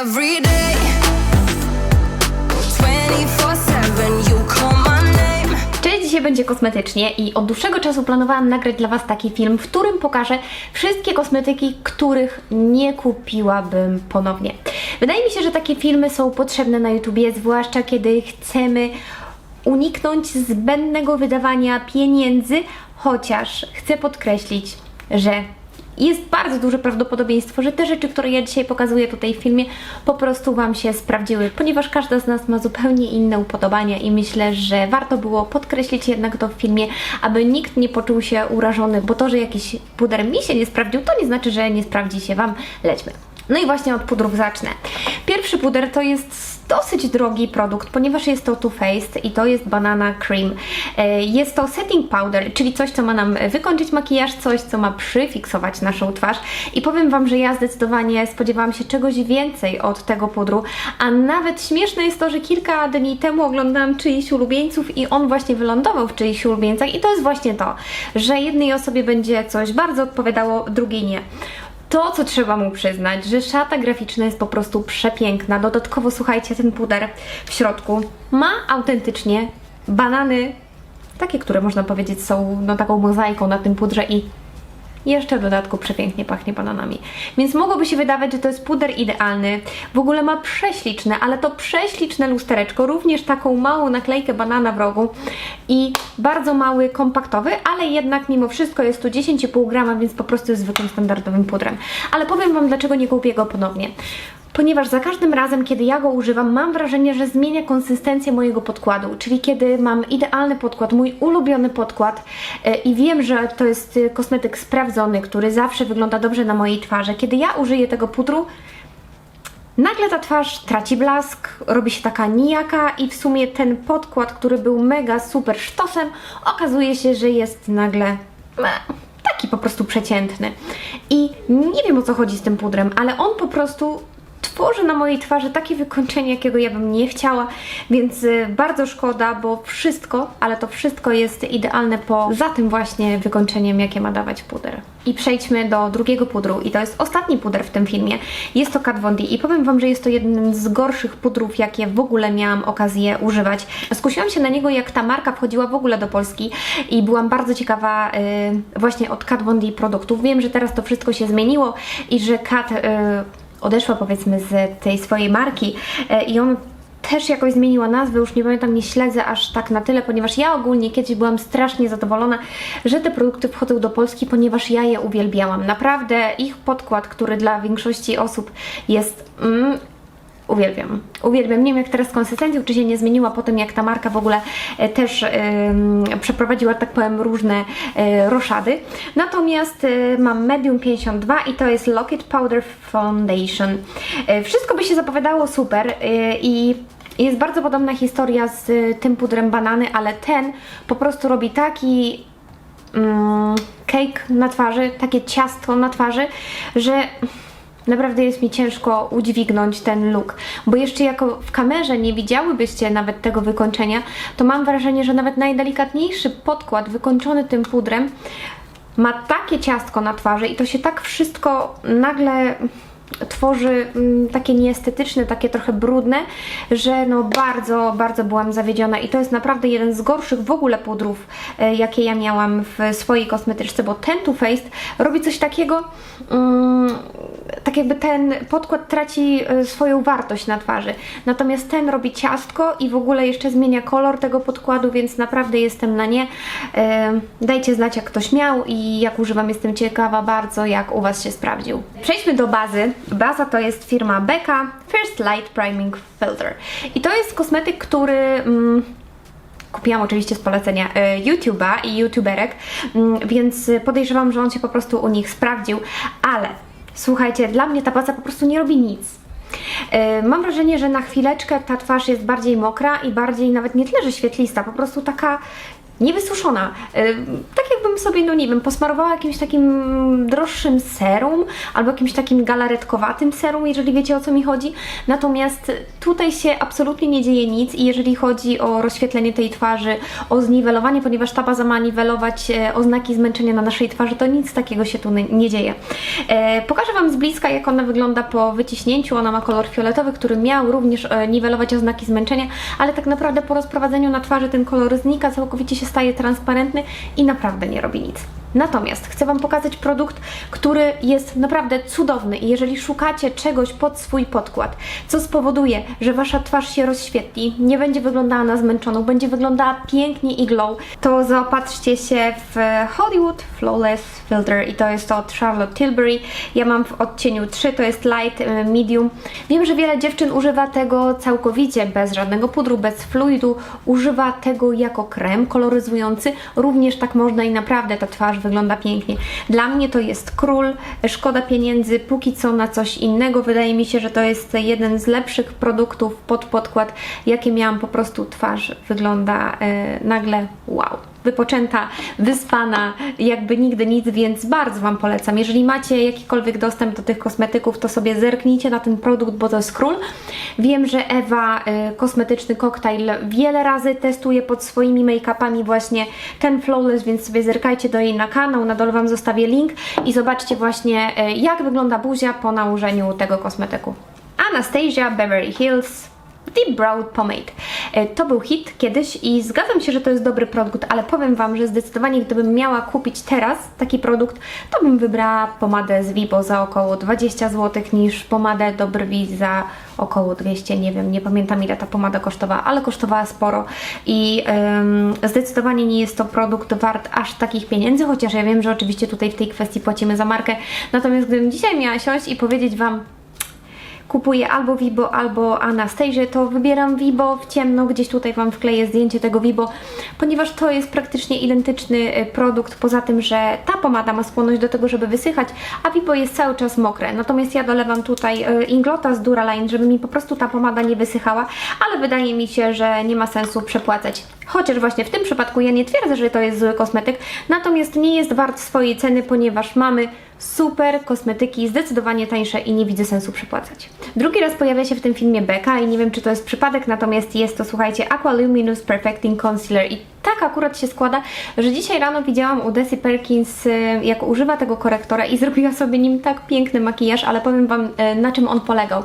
every day. 24/7 you call my name. Cześć, dzisiaj będzie kosmetycznie i od dłuższego czasu planowałam nagrać dla Was taki film, w którym pokażę wszystkie kosmetyki, których nie kupiłabym ponownie. Wydaje mi się, że takie filmy są potrzebne na YouTubie, zwłaszcza kiedy chcemy uniknąć zbędnego wydawania pieniędzy, chociaż chcę podkreślić, że jest bardzo duże prawdopodobieństwo, że te rzeczy, które ja dzisiaj pokazuję tutaj w filmie, po prostu Wam się sprawdziły, ponieważ każda z nas ma zupełnie inne upodobania i myślę, że warto było podkreślić jednak to w filmie, aby nikt nie poczuł się urażony, bo to, że jakiś puder mi się nie sprawdził, to nie znaczy, że nie sprawdzi się Wam. Lećmy. No i właśnie od pudrów zacznę. Pierwszy puder to jest dosyć drogi produkt, ponieważ jest to Too Faced i to jest Banana Cream. E, Jest to setting powder, czyli coś, co ma nam wykończyć makijaż, coś, co ma przyfiksować naszą twarz. I powiem Wam, że ja zdecydowanie spodziewałam się czegoś więcej od tego pudru, a nawet śmieszne jest to, że kilka dni temu oglądałam czyichś ulubieńców i on właśnie wylądował w czyichś ulubieńcach i to jest właśnie to, że jednej osobie będzie coś bardzo odpowiadało, drugiej nie. To, co trzeba mu przyznać, że szata graficzna jest po prostu przepiękna. Dodatkowo, słuchajcie, ten puder w środku ma autentycznie banany, takie, które można powiedzieć są no, taką mozaiką na tym pudrze i jeszcze w dodatku przepięknie pachnie bananami. Więc mogłoby się wydawać, że to jest puder idealny. W ogóle ma prześliczne, ale to prześliczne lustereczko, również taką małą naklejkę banana w rogu i bardzo mały, kompaktowy, ale jednak mimo wszystko jest tu 10,5 grama, więc po prostu jest zwykłym standardowym pudrem. Ale powiem Wam, dlaczego nie kupię go ponownie. Ponieważ za każdym razem, kiedy ja go używam, mam wrażenie, że zmienia konsystencję mojego podkładu. Czyli kiedy mam idealny podkład, mój ulubiony podkład e, i wiem, że to jest e, kosmetyk sprawdzony, który zawsze wygląda dobrze na mojej twarzy, kiedy ja użyję tego pudru, Nagle ta twarz traci blask, robi się taka nijaka i w sumie ten podkład, który był mega super sztosem, okazuje się, że jest nagle meh, taki po prostu przeciętny. I nie wiem o co chodzi z tym pudrem, ale on po prostu tworzy na mojej twarzy takie wykończenie, jakiego ja bym nie chciała, więc y, bardzo szkoda, bo wszystko, ale to wszystko jest idealne poza tym właśnie wykończeniem, jakie ma dawać puder. I przejdźmy do drugiego pudru i to jest ostatni puder w tym filmie. Jest to Kat Von D i powiem Wam, że jest to jeden z gorszych pudrów, jakie w ogóle miałam okazję używać. Skusiłam się na niego, jak ta marka wchodziła w ogóle do Polski i byłam bardzo ciekawa y, właśnie od Kat Von D produktów. Wiem, że teraz to wszystko się zmieniło i że Kat... Y, odeszła powiedzmy z tej swojej marki e, i on też jakoś zmieniła nazwę, już nie pamiętam, nie śledzę aż tak na tyle, ponieważ ja ogólnie kiedyś byłam strasznie zadowolona, że te produkty wchodzą do Polski, ponieważ ja je uwielbiałam. Naprawdę ich podkład, który dla większości osób jest mm, Uwielbiam. Uwielbiam. Nie wiem jak teraz z konsystencją, czy się nie zmieniła po tym, jak ta marka w ogóle e, też przeprowadziła, tak powiem, różne e, roszady. Natomiast e, mam Medium 52 i to jest Locket Powder Foundation. Wszystko by się zapowiadało super i jest bardzo podobna historia z tym pudrem banany, ale ten po prostu robi taki mm, cake na twarzy, takie ciasto na twarzy, że naprawdę jest mi ciężko udźwignąć ten look, bo jeszcze jako w kamerze nie widziałybyście nawet tego wykończenia, to mam wrażenie, że nawet najdelikatniejszy podkład wykończony tym pudrem ma takie ciastko na twarzy i to się tak wszystko nagle tworzy mm, takie nieestetyczne, takie trochę brudne, że no bardzo, bardzo byłam zawiedziona i to jest naprawdę jeden z gorszych w ogóle pudrów, e, jakie ja miałam w swojej kosmetyczce, bo ten Too Faced robi coś takiego, mm, tak jakby ten podkład traci e, swoją wartość na twarzy, natomiast ten robi ciastko i w ogóle jeszcze zmienia kolor tego podkładu, więc naprawdę jestem na nie. E, Dajcie znać jak ktoś miał i jak używam, jestem ciekawa bardzo jak u Was się sprawdził. Przejdźmy do bazy. Baza to jest firma Becca First Light Priming Filter i to jest kosmetyk, który... Mm, Kupiłam oczywiście z polecenia e, YouTube'a i YouTuberek, mm, więc podejrzewam, że on się po prostu u nich sprawdził, ale słuchajcie, dla mnie ta baza po prostu nie robi nic. E, Mam wrażenie, że na chwileczkę ta twarz jest bardziej mokra i bardziej nawet nie tyle, że świetlista, po prostu taka niewysuszona. Y, Tak jakbym sobie, no nie wiem, posmarowała jakimś takim droższym serum albo jakimś takim galaretkowatym serum, jeżeli wiecie o co mi chodzi. Natomiast tutaj się absolutnie nie dzieje nic i jeżeli chodzi o rozświetlenie tej twarzy, o zniwelowanie, ponieważ ta baza ma niwelować e, oznaki zmęczenia na naszej twarzy, to nic takiego się tu nie dzieje. E, pokażę Wam z bliska, jak ona wygląda po wyciśnięciu. Ona ma kolor fioletowy, który miał również e, niwelować oznaki zmęczenia, ale tak naprawdę po rozprowadzeniu na twarzy ten kolor znika, całkowicie się staje transparentny i naprawdę nie robi nic. Natomiast chcę Wam pokazać produkt, który jest naprawdę cudowny i jeżeli szukacie czegoś pod swój podkład, co spowoduje, że Wasza twarz się rozświetli, nie będzie wyglądała na zmęczoną, będzie wyglądała pięknie i glow, to zaopatrzcie się w Hollywood Flawless Filter i to jest to od Charlotte Tilbury. Ja mam w odcieniu 3, to jest light, y, medium. Wiem, że wiele dziewczyn używa tego całkowicie bez żadnego pudru, bez fluidu, używa tego jako krem koloryzujący. Również tak można i naprawdę ta twarz wygląda pięknie. Dla mnie to jest król, szkoda pieniędzy, póki co na coś innego. Wydaje mi się, że to jest jeden z lepszych produktów pod podkład, jakie miałam. Po prostu twarz wygląda e, nagle wow wypoczęta, wyspana, jakby nigdy nic, więc bardzo Wam polecam. Jeżeli macie jakikolwiek dostęp do tych kosmetyków, to sobie zerknijcie na ten produkt, bo to jest król. Wiem, że Ewa y, kosmetyczny koktajl wiele razy testuje pod swoimi make-upami właśnie ten Flawless, więc sobie zerkajcie do jej na kanał, na dole Wam zostawię link i zobaczcie właśnie y, jak wygląda buzia po nałożeniu tego kosmetyku. Anastasia Beverly Hills Deep Brow Pomade. E, To był hit kiedyś i zgadzam się, że to jest dobry produkt, ale powiem Wam, że zdecydowanie gdybym miała kupić teraz taki produkt, to bym wybrała pomadę z Vibo za około 20 zł niż pomadę do brwi za około 200, nie wiem, nie pamiętam ile ta pomada kosztowała, ale kosztowała sporo i em, zdecydowanie nie jest to produkt wart aż takich pieniędzy, chociaż ja wiem, że oczywiście tutaj w tej kwestii płacimy za markę. Natomiast gdybym dzisiaj miała siąść i powiedzieć Wam, kupuję albo Vibo, albo Anastasię, to wybieram Vibo w ciemno, gdzieś tutaj Wam wkleję zdjęcie tego Vibo, ponieważ to jest praktycznie identyczny e, produkt, poza tym, że ta pomada ma skłonność do tego, żeby wysychać, a Vibo jest cały czas mokre. Natomiast ja dolewam tutaj e, Inglota z Duraline, żeby mi po prostu ta pomada nie wysychała, ale wydaje mi się, że nie ma sensu przepłacać. Chociaż właśnie w tym przypadku ja nie twierdzę, że to jest zły kosmetyk, natomiast nie jest wart swojej ceny, ponieważ mamy super kosmetyki, zdecydowanie tańsze i nie widzę sensu przepłacać. Drugi raz pojawia się w tym filmie Becca i nie wiem czy to jest przypadek, natomiast jest to, słuchajcie, Aqua Luminous Perfecting Concealer i tak akurat się składa, że dzisiaj rano widziałam u Desi Perkins, y, jak używa tego korektora i zrobiła sobie nim tak piękny makijaż, ale powiem Wam, y, na czym on polegał.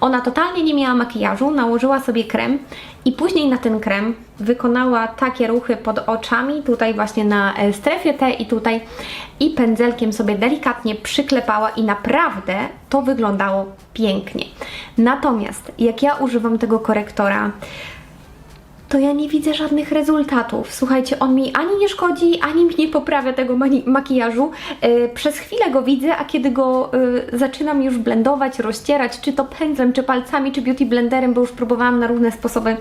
Ona totalnie nie miała makijażu, nałożyła sobie krem i później na ten krem wykonała takie ruchy pod oczami, tutaj właśnie na e, strefie T i tutaj i pędzelkiem sobie delikatnie przyklepała i naprawdę to wyglądało pięknie. Natomiast jak ja używam tego korektora, to ja nie widzę żadnych rezultatów. Słuchajcie, on mi ani nie szkodzi, ani mi nie poprawia tego makijażu. Yy, przez chwilę go widzę, a kiedy go yy, zaczynam już blendować, rozcierać, czy to pędzlem, czy palcami, czy beauty blenderem, bo już próbowałam na różne sposoby,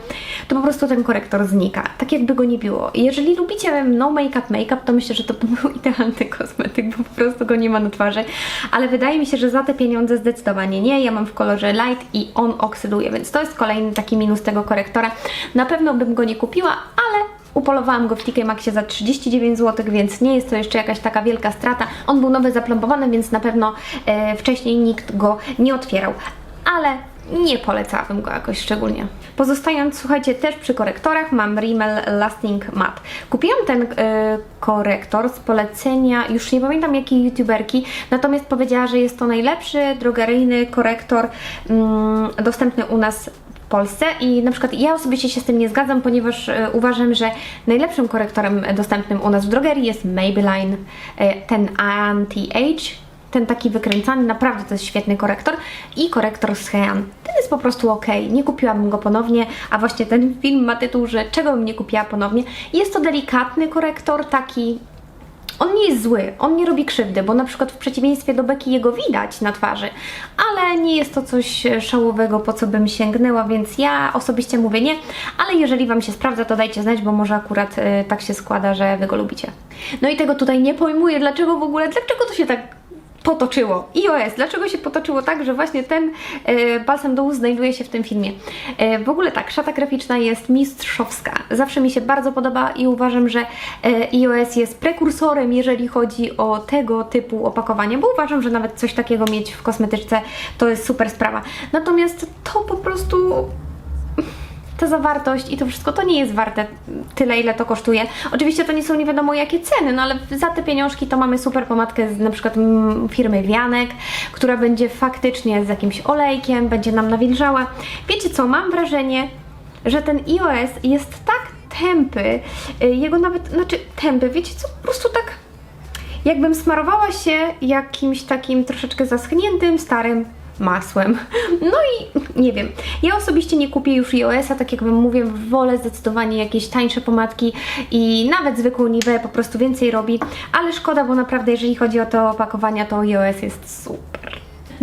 to po prostu ten korektor znika. Tak jakby go nie było. Jeżeli lubicie no make-up, make-up, to myślę, że to by był idealny kosmetyk, bo po prostu go nie ma na twarzy. Ale wydaje mi się, że za te pieniądze zdecydowanie nie. Ja mam w kolorze light i on oksyduje, więc to jest kolejny taki minus tego korektora. Na pewno bym go nie kupiła, ale upolowałam go w TK Maxie za 39 zł, więc nie jest to jeszcze jakaś taka wielka strata. On był nowy zaplombowany, więc na pewno e, wcześniej nikt go nie otwierał. Ale nie polecałabym go jakoś szczególnie. Pozostając, słuchajcie, też przy korektorach mam Rimmel Lasting Matte. Kupiłam ten e, korektor z polecenia, już nie pamiętam jakiej youtuberki, natomiast powiedziała, że jest to najlepszy drogeryjny korektor mm, dostępny u nas Polsce i na przykład ja osobiście się z tym nie zgadzam, ponieważ e, uważam, że najlepszym korektorem dostępnym u nas w drogerii jest Maybelline, e, ten Anti-Age, ten taki wykręcany, naprawdę to jest świetny korektor i korektor z. Ten jest po prostu ok, nie kupiłabym go ponownie, a właśnie ten film ma tytuł, że czego bym nie kupiła ponownie. Jest to delikatny korektor, taki on nie jest zły, on nie robi krzywdy, bo na przykład w przeciwieństwie do Beki jego widać na twarzy, ale nie jest to coś szałowego, po co bym sięgnęła, więc ja osobiście mówię nie, ale jeżeli Wam się sprawdza, to dajcie znać, bo może akurat e, tak się składa, że Wy go lubicie. No i tego tutaj nie pojmuję, dlaczego w ogóle, dlaczego to się tak potoczyło. iOS. Dlaczego się potoczyło tak, że właśnie ten e, balsam do ust znajduje się w tym filmie? E, w ogóle tak, szata graficzna jest mistrzowska. Zawsze mi się bardzo podoba i uważam, że e, iOS jest prekursorem, jeżeli chodzi o tego typu opakowanie, bo uważam, że nawet coś takiego mieć w kosmetyczce to jest super sprawa. Natomiast to po prostu ta zawartość i to wszystko to nie jest warte tyle, ile to kosztuje. Oczywiście to nie są nie wiadomo jakie ceny, no ale za te pieniążki to mamy super pomadkę z na przykład firmy Wianek, która będzie faktycznie z jakimś olejkiem, będzie nam nawilżała. Wiecie co, mam wrażenie, że ten iOS jest tak tępy, y, jego nawet, znaczy tępy, wiecie co, po prostu tak jakbym smarowała się jakimś takim troszeczkę zaschniętym, starym masłem. No i nie wiem, ja osobiście nie kupię już iOS-a, tak jak Wam mówię, wolę zdecydowanie jakieś tańsze pomadki i nawet zwykłą Nivea po prostu więcej robi, ale szkoda, bo naprawdę jeżeli chodzi o te opakowania, to iOS jest super.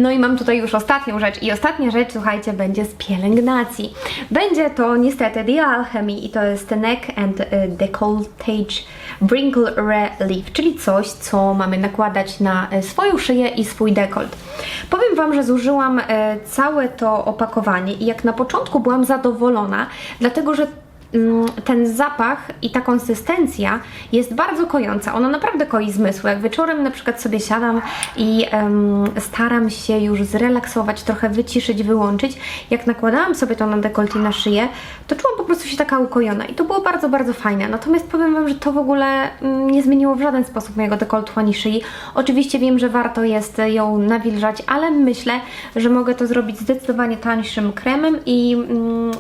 No i mam tutaj już ostatnią rzecz. I ostatnia rzecz, słuchajcie, będzie z pielęgnacji. Będzie to niestety The Alchemy i to jest Neck and y, Decolletage Wrinkle Relief, czyli coś, co mamy nakładać na y, swoją szyję i swój dekolt. Powiem Wam, że zużyłam y, całe to opakowanie i jak na początku byłam zadowolona, dlatego że ten zapach i ta konsystencja jest bardzo kojąca. Ona naprawdę koi zmysł. Jak wieczorem na przykład sobie siadam i em, staram się już zrelaksować, trochę wyciszyć, wyłączyć. Jak nakładałam sobie to na dekolcie i na szyję, to czułam po prostu się taka ukojona i to było bardzo, bardzo fajne. Natomiast powiem Wam, że to w ogóle mm, nie zmieniło w żaden sposób mojego dekoltu ani szyi. Oczywiście wiem, że warto jest ją nawilżać, ale myślę, że mogę to zrobić zdecydowanie tańszym kremem i mm,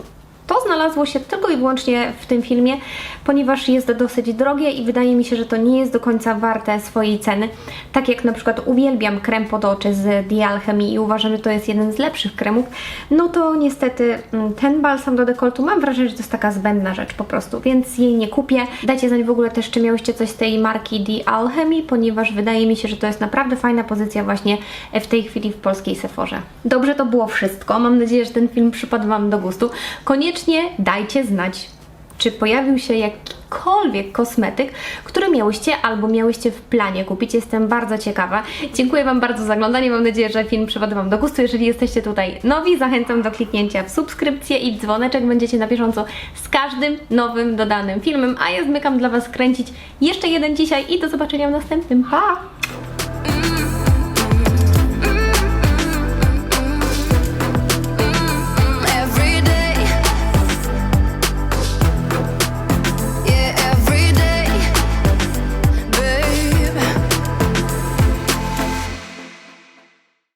to znalazło się tylko i wyłącznie w tym filmie, ponieważ jest dosyć drogie i wydaje mi się, że to nie jest do końca warte swojej ceny. Tak jak na przykład uwielbiam krem pod oczy z The Alchemy i uważam, że to jest jeden z lepszych kremów, no to niestety mm, ten balsam do dekoltu mam wrażenie, że to jest taka zbędna rzecz po prostu, więc jej nie kupię. Dajcie znać w ogóle też, czy miałyście coś z tej marki The Alchemy, ponieważ wydaje mi się, że to jest naprawdę fajna pozycja właśnie w tej chwili w polskiej Sephorze. Dobrze, to było wszystko. Mam nadzieję, że ten film przypadł Wam do gustu. Koniecznie dajcie znać, czy pojawił się jakikolwiek kosmetyk, który miałyście albo miałyście w planie kupić. Jestem bardzo ciekawa. Dziękuję Wam bardzo za oglądanie. Mam nadzieję, że film przypadł Wam do gustu. Jeżeli jesteście tutaj nowi, zachęcam do kliknięcia w subskrypcję i dzwoneczek. Będziecie na bieżąco z każdym nowym dodanym filmem, a ja zmykam dla Was kręcić jeszcze jeden dzisiaj i do zobaczenia w następnym. Pa!